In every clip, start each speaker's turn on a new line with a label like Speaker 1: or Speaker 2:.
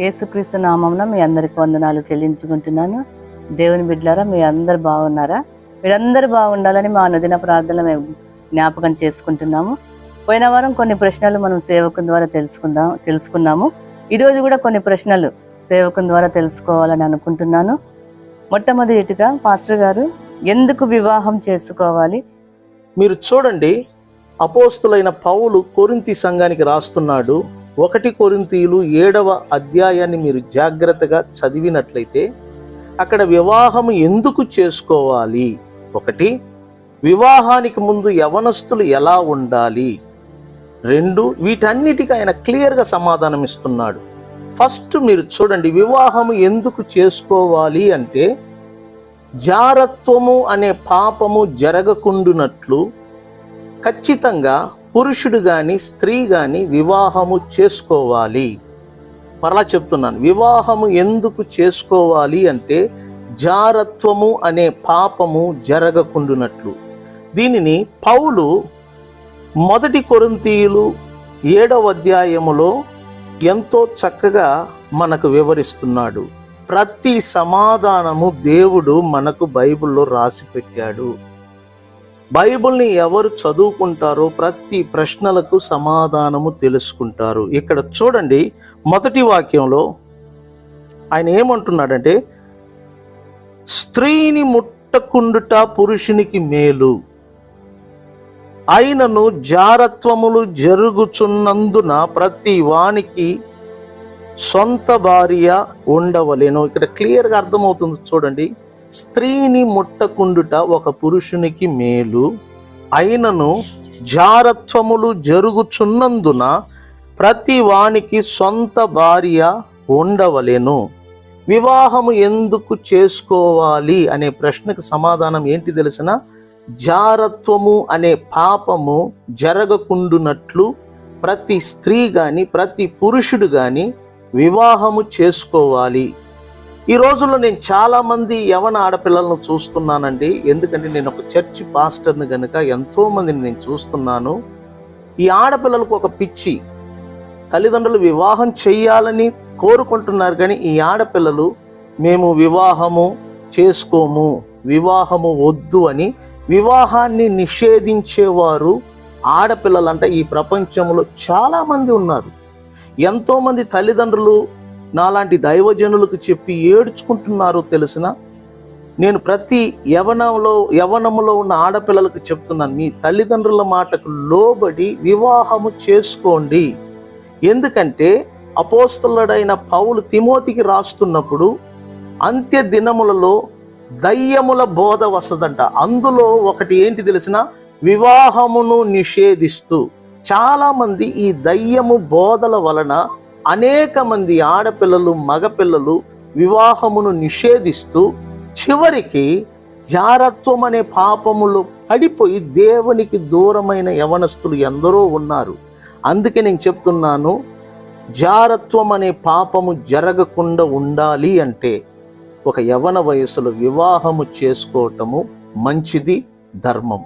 Speaker 1: యేసుక్రీస్తు నామంలో మీ అందరికి వందనాలు చెల్లించుకుంటున్నాను. దేవుని బిడ్డలారా మీ అందరు బాగున్నారా? మీరందరూ బాగుండాలని మా అనుదిన ప్రార్థనలు మేము జ్ఞాపకం చేసుకుంటున్నాము. పోయిన వారం కొన్ని ప్రశ్నలు మనం సేవకుని ద్వారా తెలుసుకుందాం తెలుసుకున్నాము. ఈరోజు కూడా కొన్ని ప్రశ్నలు సేవకుని ద్వారా తెలుసుకోవాలని అనుకుంటున్నాను. మొట్టమొదటిగా పాస్టర్ గారు ఎందుకు వివాహం చేసుకోవాలి?
Speaker 2: మీరు చూడండి అపోస్తులైన పౌలు కొరింతి సంఘానికి రాస్తున్నాడు. ఒకటి కొరింతీయులు ఏడవ అధ్యాయాన్ని మీరు జాగ్రత్తగా చదివినట్లయితే అక్కడ వివాహం ఎందుకు చేసుకోవాలి? ఒకటి వివాహానికి ముందు యవనస్తులు ఎలా ఉండాలి? రెండు వీటన్నిటికీ ఆయన క్లియర్గా సమాధానం ఇస్తున్నాడు. ఫస్ట్ మీరు చూడండి వివాహం ఎందుకు చేసుకోవాలి అంటే జారత్వము అనే పాపము జరగకుండునట్లు ఖచ్చితంగా పురుషుడు కానీ స్త్రీ కానీ వివాహము చేసుకోవాలి. మరలా చెప్తున్నాను వివాహము ఎందుకు చేసుకోవాలి అంటే జారత్వము అనే పాపము జరగకుండునట్లు. దీనిని పౌలు మొదటి కొరంతీయులు ఏడవ అధ్యాయములో ఎంతో చక్కగా మనకు వివరిస్తున్నాడు. ప్రతి సమాధానము దేవుడు మనకు బైబిల్లో రాసి పెట్టాడు. బైబిల్ని ఎవరు చదువుకుంటారో ప్రతి ప్రశ్నలకు సమాధానము తెలుసుకుంటారు. ఇక్కడ చూడండి మొదటి వాక్యంలో ఆయన ఏమంటున్నాడంటే స్త్రీని ముట్టకుండుట పురుషునికి మేలు. అయినను జారత్వములు జరుగుచున్నందున ప్రతి వానికి సొంత భార్య ఉండవలేను. ఇక్కడ క్లియర్గా అర్థమవుతుంది చూడండి. స్త్రీని ముట్టకుండుట ఒక పురుషునికి మేలు. అయినను జారత్వములు జరుగుచున్నందున ప్రతి వానికి సొంత భార్య ఉండవలెను. వివాహము ఎందుకు చేసుకోవాలి అనే ప్రశ్నకు సమాధానం ఏంటి తెలిసిన? జారత్వము అనే పాపము జరగకుండునట్లు ప్రతి స్త్రీ కానీ ప్రతి పురుషుడు కానీ వివాహము చేసుకోవాలి. ఈ రోజుల్లో నేను చాలా మంది యవన ఆడపిల్లలను చూస్తున్నానండి. ఎందుకంటే నేను ఒక చర్చి పాస్టర్ని కనుక ఎంతో మందిని నేను చూస్తున్నాను. ఈ ఆడపిల్లలకు ఒక పిచ్చి తల్లిదండ్రులు వివాహం చేయాలని కోరుకుంటున్నారు కానీ ఈ ఆడపిల్లలు మేము వివాహము చేసుకోము వివాహము వద్దు అని వివాహాన్ని నిషేధించేవారు ఆడపిల్లలంట ఈ ప్రపంచంలో చాలామంది ఉన్నారు. ఎంతోమంది తల్లిదండ్రులు నాలాంటి దైవజనులకు చెప్పి ఏడ్చుకుంటున్నారు తెలిసిన నేను ప్రతి యవనంలో యవనములో ఉన్న ఆడపిల్లలకు చెప్తున్నాను మీ తల్లిదండ్రుల మాటకు లోబడి వివాహము చేసుకోండి. ఎందుకంటే అపోస్తులడైన పౌలు తిమోతికి రాస్తున్నప్పుడు అంత్య దినములలో దయ్యముల బోధ వస్తుందంట. అందులో ఒకటి ఏంటి తెలిసిన? వివాహమును నిషేధిస్తూ. చాలామంది ఈ దయ్యము బోధల వలన అనేక మంది ఆడపిల్లలు మగపిల్లలు వివాహమును నిషేధిస్తూ చివరికి జారత్వం అనే పాపములో పడిపోయి దేవునికి దూరమైన యవనస్తులు ఎందరో ఉన్నారు. అందుకే నేను చెప్తున్నాను జారత్వం అనే పాపము జరగకుండా ఉండాలి అంటే ఒక యవన వయసులో వివాహము చేసుకోవటము మంచిది ధర్మం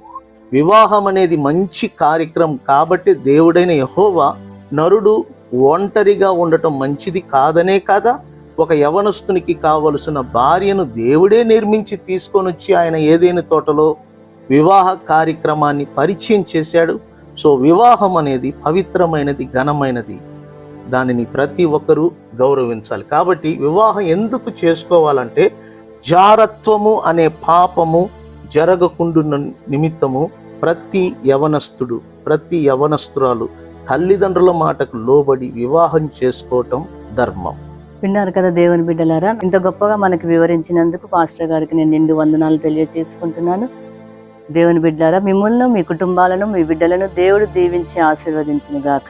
Speaker 2: వివాహం అనేది మంచి కార్యక్రమం కాబట్టి దేవుడైన యహోవా నరుడు ఒంటరిగా ఉండటం మంచిది కాదనే కదా? ఒక యవనస్తునికి కావలసిన భార్యను దేవుడే నిర్మించి తీసుకొని వచ్చి ఆయన ఏదైనా తోటలో వివాహ కార్యక్రమాన్ని పరిచయం చేశాడు. సో వివాహం అనేది పవిత్రమైనది ఘనమైనది. దానిని ప్రతి ఒక్కరూ గౌరవించాలి. కాబట్టి వివాహం ఎందుకు చేసుకోవాలంటే జారత్వము అనే పాపము జరగకుండా నిమిత్తము ప్రతి యవనస్తుడు ప్రతి యవనస్తురాలు తల్లిదండ్రుల మాటకు లోబడి వివాహం చేసుకోవటం ధర్మం.
Speaker 1: విన్నారు కదా దేవుని బిడ్డలారా? ఇంత గొప్పగా మనకు వివరించినందుకు పాస్టర్ గారికి నేను నిండు వందనాలు తెలియజేసుకుంటున్నాను దేవుని బిడ్డలారా మిమ్మల్ని మీ కుటుంబాలను మీ బిడ్డలను దేవుడు దీవించి ఆశీర్వదించును గాక